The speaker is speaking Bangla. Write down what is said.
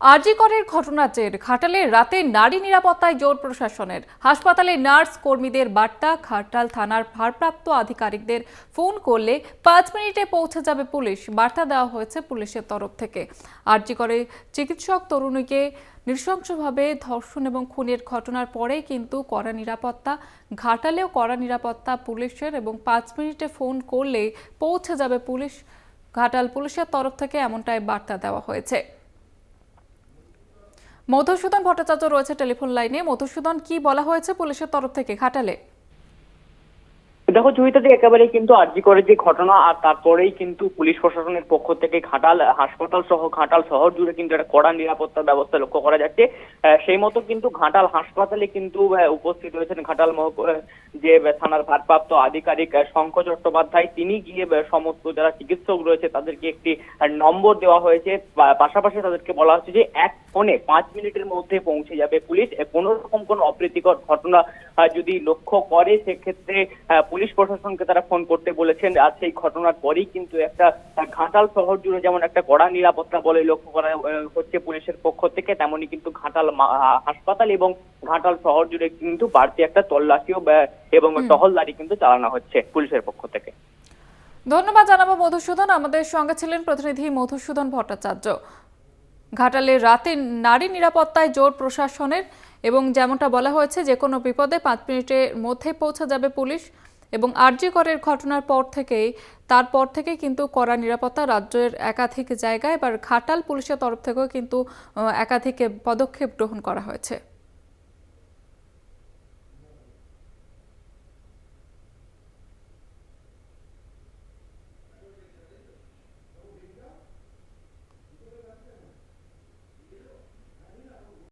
আরজিকরের ঘটনা জের ঘাটালে রাতে নারী নিরাপত্তায় জোর প্রশাসনের। হাসপাতালে নার্স কর্মীদের বার্তা ঘাটাল থানার ভারপ্রাপ্ত আধিকারিকদের ফোন করলে পাঁচ মিনিটে পৌঁছে যাবে পুলিশ। বার্তা দেওয়া হয়েছে পুলিশের তরফ থেকে। আরজিকরে চিকিৎসক তরুণীকে নৃশংসভাবে ধর্ষণ এবং খুনের ঘটনার পরে কিন্তু কড়া নিরাপত্তা, ঘাটালেও কড়া নিরাপত্তা পুলিশের এবং পাঁচ মিনিটে ফোন করলে পৌঁছে যাবে পুলিশ। ঘাটাল পুলিশের তরফ থেকে এমনটাই বার্তা দেওয়া হয়েছে। মধুসূদন ভট্টাচার্য রয়েছে টেলিফোন লাইনে। মধুসূদন কি বলা হয়েছে পুলিশের তরফ থেকে? ঘাটালে। দেখো জয়িতাদি একেবারে কিন্তু আরজি করে যে ঘটনা, আর তারপরেই কিন্তু পুলিশ প্রশাসনের পক্ষ থেকে ঘাটাল হাসপাতাল সহ, ঘাটাল শহর জুড়ে কিন্তু একটা কড়া নিরাপত্তা ব্যবস্থা লক্ষ্য করা যাচ্ছে। সেই মতো কিন্তু ঘাটাল হাসপাতালে কিন্তু উপস্থিত রয়েছেন ঘাটাল মহক যে থানার ভারপ্রাপ্ত আধিকারিক শঙ্কর চট্টোপাধ্যায়। তিনি গিয়ে সমস্ত যারা চিকিৎসক রয়েছে, তাদেরকে একটি নম্বর দেওয়া হয়েছে। পাশাপাশি তাদেরকে বলা হচ্ছে যে, এক ফোনে পাঁচ মিনিটের মধ্যে পৌঁছে যাবে পুলিশ। কোনো রকম কোনো অপ্রীতিকর ঘটনা যদি লক্ষ্য করে সেক্ষেত্রে পুলিশ প্রশাসনকে তারা ফোন করতে বলেছেন আর সেই ঘটনার পরেই কিন্তু একটা ঘাটাল শহর জুড়ে যেমন একটা কড়া নিরাপত্তা বলে লক্ষ্য করা হচ্ছে পুলিশের পক্ষ থেকে তেমনি কিন্তু ঘাটাল হাসপাতাল এবং ঘাটাল শহর জুড়ে কিন্তু বাড়তি একটা তল্লাশিও এবং টহলদারি কিন্তু চালানো হচ্ছে পুলিশের পক্ষ থেকে। ধন্যবাদ জানাব মধুসূদন। আমাদের সঙ্গে ছিলেন প্রতিনিধি মধুসূদন ভট্টাচার্য। ঘাটালে রাতে নারী নিরাপত্তায় জোর প্রশাসনের এবং যেমনটা বলা হয়েছে, যে কোনো বিপদে পাঁচ মিনিটের মধ্যে পৌঁছে যাবে পুলিশ এবং আরজি করের ঘটনার পর থেকেই, তারপর থেকে কিন্তু কড়া নিরাপত্তা রাজ্যের একাধিক জায়গায়, এবার ঘাটাল পুলিশের তরফ থেকেও কিন্তু একাধিক পদক্ষেপ গ্রহণ করা হয়েছে।